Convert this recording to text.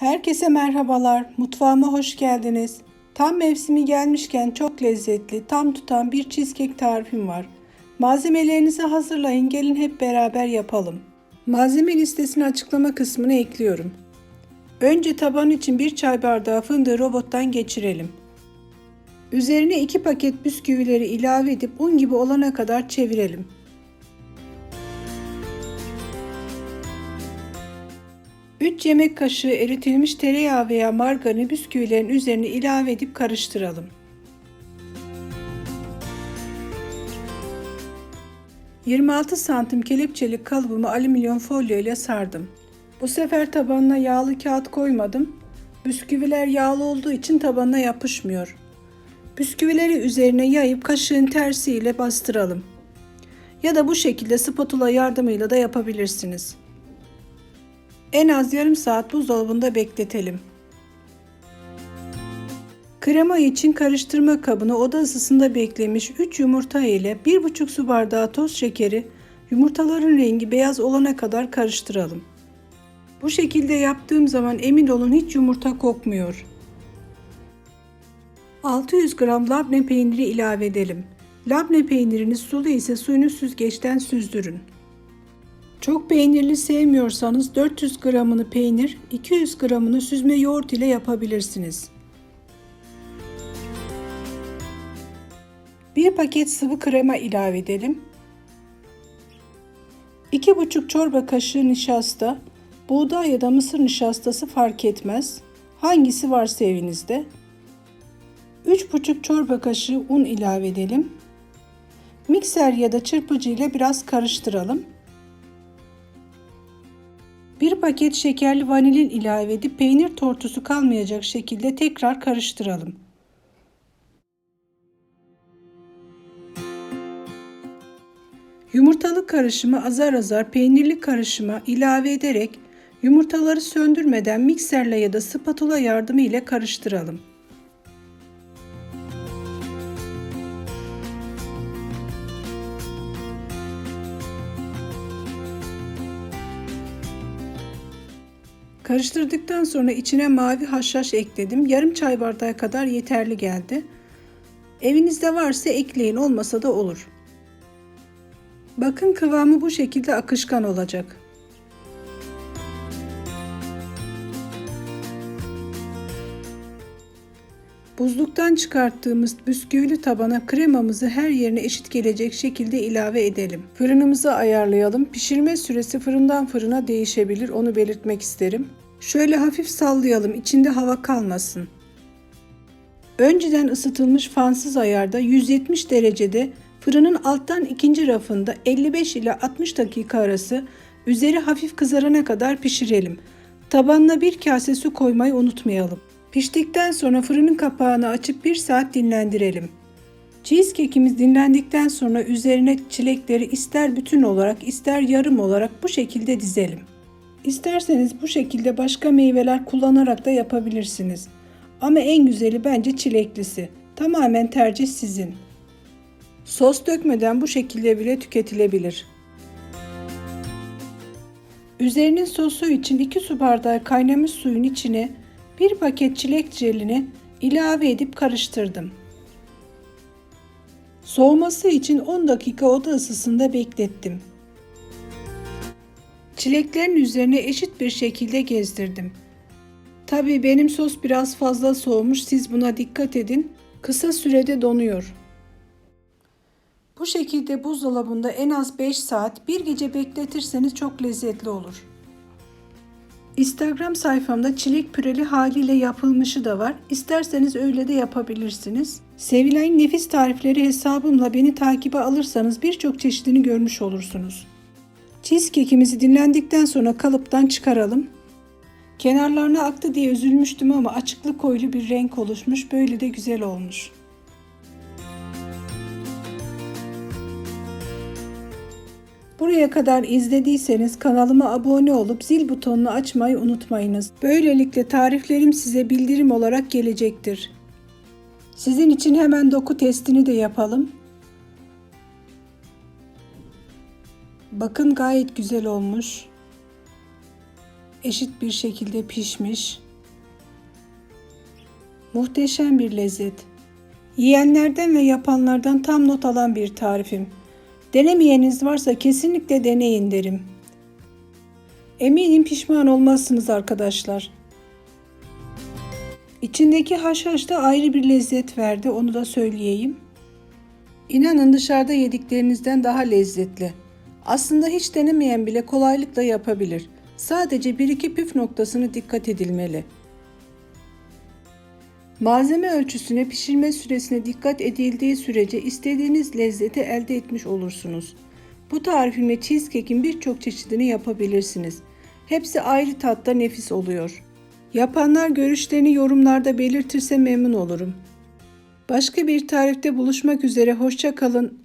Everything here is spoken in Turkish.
Herkese merhabalar. Mutfağıma hoş geldiniz. Tam mevsimi gelmişken çok lezzetli, tam tutan bir cheesecake tarifim var. Malzemelerinizi hazırlayın, gelin hep beraber yapalım. Malzeme listesini açıklama kısmına ekliyorum. Önce taban için bir çay bardağı fındığı robottan geçirelim. Üzerine 2 paket bisküvileri ilave edip un gibi olana kadar çevirelim. Üç yemek kaşığı eritilmiş tereyağı veya margarini bisküvilerin üzerine ilave edip karıştıralım. ...26 santim kelepçeli kalıbımı alüminyum folyo ile sardım. Bu sefer tabanına yağlı kağıt koymadım. Bisküviler yağlı olduğu için tabanına yapışmıyor. Bisküvileri üzerine yayıp kaşığın tersiyle bastıralım. Ya da bu şekilde spatula yardımıyla da yapabilirsiniz. En az yarım saat buzdolabında bekletelim. Krema için karıştırma kabına oda ısısında beklemiş 3 yumurta ile 1,5 su bardağı toz şekeri, yumurtaların rengi beyaz olana kadar karıştıralım. Bu şekilde yaptığım zaman emin olun hiç yumurta kokmuyor. 600 gram labne peyniri ilave edelim. Labne peyniriniz sulu ise suyunu süzgeçten süzdürün. Çok peynirli sevmiyorsanız 400 gramını peynir, 200 gramını süzme yoğurt ile yapabilirsiniz. Bir paket sıvı krema ilave edelim. 2,5 çorba kaşığı nişasta, buğday ya da mısır nişastası fark etmez. Hangisi varsa evinizde. 3,5 çorba kaşığı un ilave edelim. Mikser ya da çırpıcı ile biraz karıştıralım. Bir paket şekerli vanilin ilave edip peynir tortusu kalmayacak şekilde tekrar karıştıralım. Yumurtalı karışımı azar azar peynirli karışıma ilave ederek yumurtaları söndürmeden mikserle ya da spatula yardımı ile karıştıralım. Karıştırdıktan sonra içine mavi haşhaş ekledim. Yarım çay bardağı kadar yeterli geldi. Evinizde varsa ekleyin olmasa da olur. Bakın kıvamı bu şekilde akışkan olacak. Buzluktan çıkarttığımız bisküvili tabana kremamızı her yerine eşit gelecek şekilde ilave edelim. Fırınımızı ayarlayalım. Pişirme süresi fırından fırına değişebilir. Onu belirtmek isterim. Şöyle hafif sallayalım. içinde hava kalmasın. Önceden ısıtılmış fansız ayarda 170 derecede fırının alttan ikinci rafında 55 ile 60 dakika arası üzeri hafif kızarana kadar pişirelim. Tabanına bir kase su koymayı unutmayalım. Piştikten sonra fırının kapağını açıp 1 saat dinlendirelim. Cheesecake'imiz dinlendikten sonra üzerine çilekleri ister bütün olarak ister yarım olarak bu şekilde dizelim. İsterseniz bu şekilde başka meyveler kullanarak da yapabilirsiniz. Ama en güzeli bence çileklisi. Tamamen tercih sizin. Sos dökmeden bu şekilde bile tüketilebilir. Üzerinin sosu için 2 su bardağı kaynamış suyun içine bir paket çilek jelini ilave edip karıştırdım. Soğuması için 10 dakika oda ısısında beklettim. Çileklerin üzerine eşit bir şekilde gezdirdim. Tabii benim sos biraz fazla soğumuş. Siz buna dikkat edin. Kısa sürede donuyor. Bu şekilde buzdolabında en az 5 saat bir gece bekletirseniz çok lezzetli olur. Instagram sayfamda çilek püreli haliyle yapılmışı da var. İsterseniz öyle de yapabilirsiniz. Sevilen nefis tarifleri hesabımla beni takibe alırsanız birçok çeşidini görmüş olursunuz. Cheesecake'imizi dinlendikten sonra kalıptan çıkaralım. Kenarlarına aktı diye üzülmüştüm ama açıklı koyulu bir renk oluşmuş. Böyle de güzel olmuş. Buraya kadar izlediyseniz kanalıma abone olup zil butonunu açmayı unutmayınız. Böylelikle tariflerim size bildirim olarak gelecektir. Sizin için hemen doku testini de yapalım. Bakın gayet güzel olmuş. Eşit bir şekilde pişmiş. Muhteşem bir lezzet. Yiyenlerden ve yapanlardan tam not alan bir tarifim. Denemeyeniz varsa kesinlikle deneyin derim. Eminim pişman olmazsınız arkadaşlar. İçindeki haşhaş da ayrı bir lezzet verdi onu da söyleyeyim. İnanın dışarıda yediklerinizden daha lezzetli. Aslında hiç denemeyen bile kolaylıkla yapabilir. Sadece bir iki püf noktasını dikkat edilmeli. Malzeme ölçüsüne, pişirme süresine dikkat edildiği sürece istediğiniz lezzeti elde etmiş olursunuz. Bu tarifimle cheesecake'in birçok çeşidini yapabilirsiniz. Hepsi ayrı tatta nefis oluyor. Yapanlar görüşlerini yorumlarda belirtirse memnun olurum. Başka bir tarifte buluşmak üzere hoşça kalın.